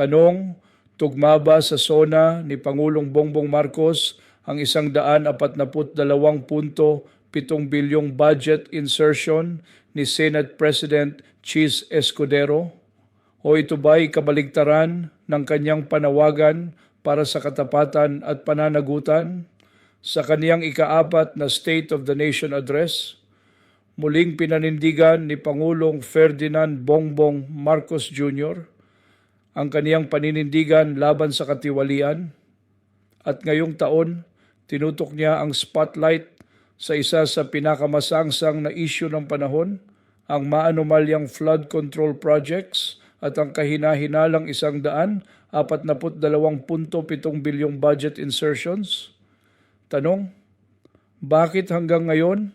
Tanong, tugma ba sa SONA ni Pangulong Bongbong Marcos ang isang daan apat dalawang punto pitong bilyong budget insertion ni Senate President Cheese Escudero? O ito ba'y kabaligtaran ng kanyang panawagan para sa katapatan at pananagutan? Sa kaniyang ikaapat na State of the Nation Address, muling pinanindigan ni Pangulong Ferdinand Bongbong Marcos Jr. ang kaniyang paninindigan laban sa katiwalian at ngayong taon tinutok niya ang spotlight sa isa sa pinakamasangsang na issue ng panahon, ang maanumalyang flood control projects at ang kahinahinalang isang daan, apat na dalawang punto pitong bilyong budget insertions. Tanong, bakit hanggang ngayon,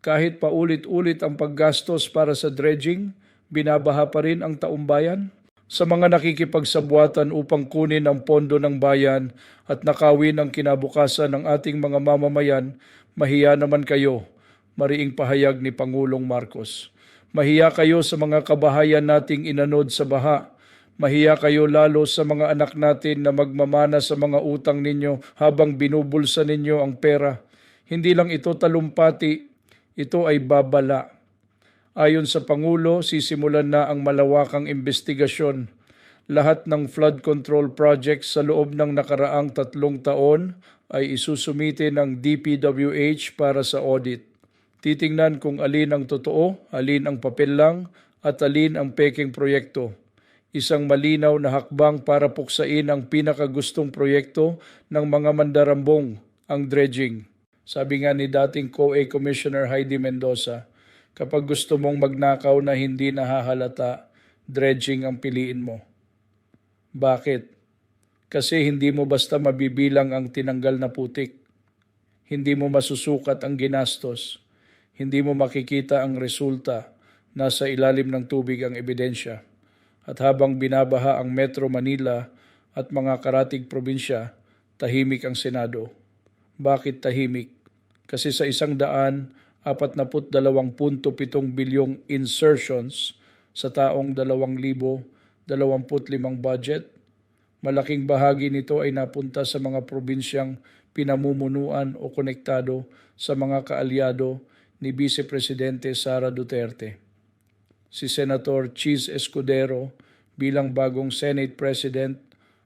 kahit paulit-ulit ang paggastos para sa dredging, binabaha pa rin ang taumbayan? Sa mga nakikipagsabuatan upang kunin ang pondo ng bayan at nakawin ang kinabukasan ng ating mga mamamayan, mahiya naman kayo, mariing pahayag ni Pangulong Marcos. Mahiya kayo sa mga kabahayan nating inanod sa baha. Mahiya kayo lalo sa mga anak natin na magmamana sa mga utang ninyo habang binubulsa ninyo ang pera. Hindi lang ito talumpati, ito ay babala. Ayon sa Pangulo, sisimulan na ang malawakang investigasyon. Lahat ng flood control projects sa loob ng nakaraang tatlong taon ay isusumite ng DPWH para sa audit. Titingnan kung alin ang totoo, alin ang papel lang, at alin ang peking proyekto. Isang malinaw na hakbang para puksain ang pinakagustong proyekto ng mga mandarambong, ang dredging. Sabi nga ni dating COA Commissioner Heidi Mendoza, kapag gusto mong magnakaw na hindi nahahalata, dredging ang piliin mo. Bakit? Kasi hindi mo basta mabibilang ang tinanggal na putik. Hindi mo masusukat ang ginastos hindi mo makikita ang resulta. Nasa ilalim ng tubig ang ebidensya. At habang binabaha ang Metro Manila at mga karatig probinsya, tahimik ang Senado. Bakit tahimik? Kasi sa isang daan, 42.7 bilyong insertions sa taong 2,025 budget, malaking bahagi nito ay napunta sa mga probinsyang pinamumunuan o konektado sa mga kaalyado ni Vice Presidente Sara Duterte. Si Senator Cheese Escudero bilang bagong Senate President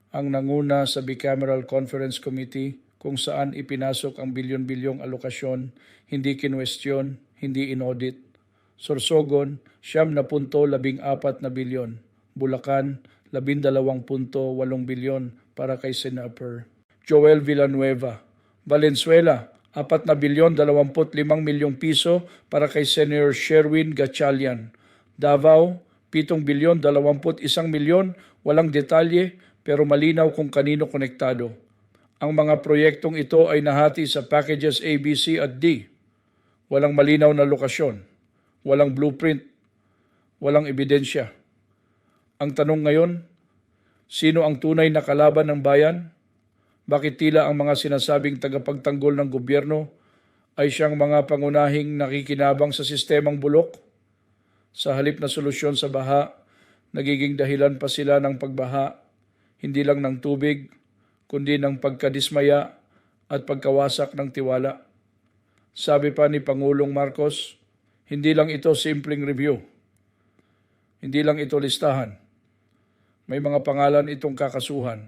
ang nanguna sa Bicameral Conference Committee kung saan ipinasok ang bilyon-bilyong alokasyon, hindi kinwestiyon, hindi inaudit. Sorsogon, siyam na punto labing apat na bilyon. Bulacan, labindalawang punto walong bilyon para kay Senator Joel Villanueva. Valenzuela, 4 na bilyon 25 milyong piso para kay Senator Sherwin Gatchalian. Davao, 7 bilyon 21 milyon, walang detalye pero malinaw kung kanino konektado. Ang mga proyektong ito ay nahati sa packages A, B, C at D. Walang malinaw na lokasyon, walang blueprint, walang ebidensya. Ang tanong ngayon, sino ang tunay na kalaban ng bayan? Bakit tila ang mga sinasabing tagapagtanggol ng gobyerno ay siyang mga pangunahing nakikinabang sa sistemang bulok? Sa halip na solusyon sa baha, nagiging dahilan pa sila ng pagbaha, hindi lang ng tubig, kundi ng pagkadismaya at pagkawasak ng tiwala. Sabi pa ni Pangulong Marcos, hindi lang ito simpleng review. Hindi lang ito listahan. May mga pangalan itong kakasuhan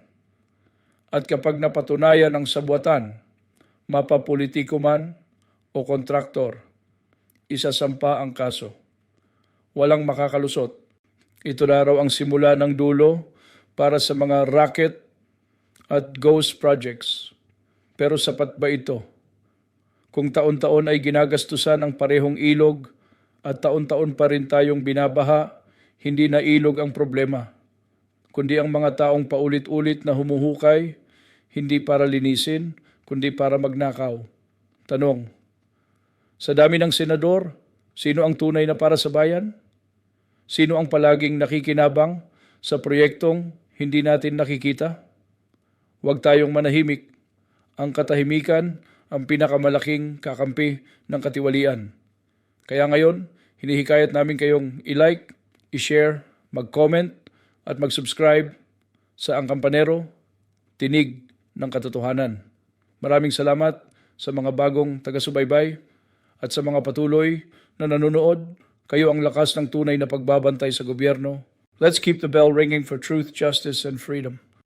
at kapag napatunayan ang sabuatan, mapapolitiko man o kontraktor, isasampa ang kaso. Walang makakalusot. Ito na raw ang simula ng dulo para sa mga racket at ghost projects. Pero sapat ba ito? Kung taon-taon ay ginagastusan ang parehong ilog at taon-taon pa rin tayong binabaha, hindi na ilog ang problema, kundi ang mga taong paulit-ulit na humuhukay hindi para linisin, kundi para magnakaw. Tanong, sa dami ng senador, sino ang tunay na para sa bayan? Sino ang palaging nakikinabang sa proyektong hindi natin nakikita? Huwag tayong manahimik. Ang katahimikan ang pinakamalaking kakampi ng katiwalian. Kaya ngayon, hinihikayat namin kayong i-like, i-share, mag-comment at mag-subscribe sa Ang Kampanero, tinig ng katotohanan. Maraming salamat sa mga bagong taga-subaybay at sa mga patuloy na nanonood. Kayo ang lakas ng tunay na pagbabantay sa gobyerno. Let's keep the bell ringing for truth, justice, and freedom.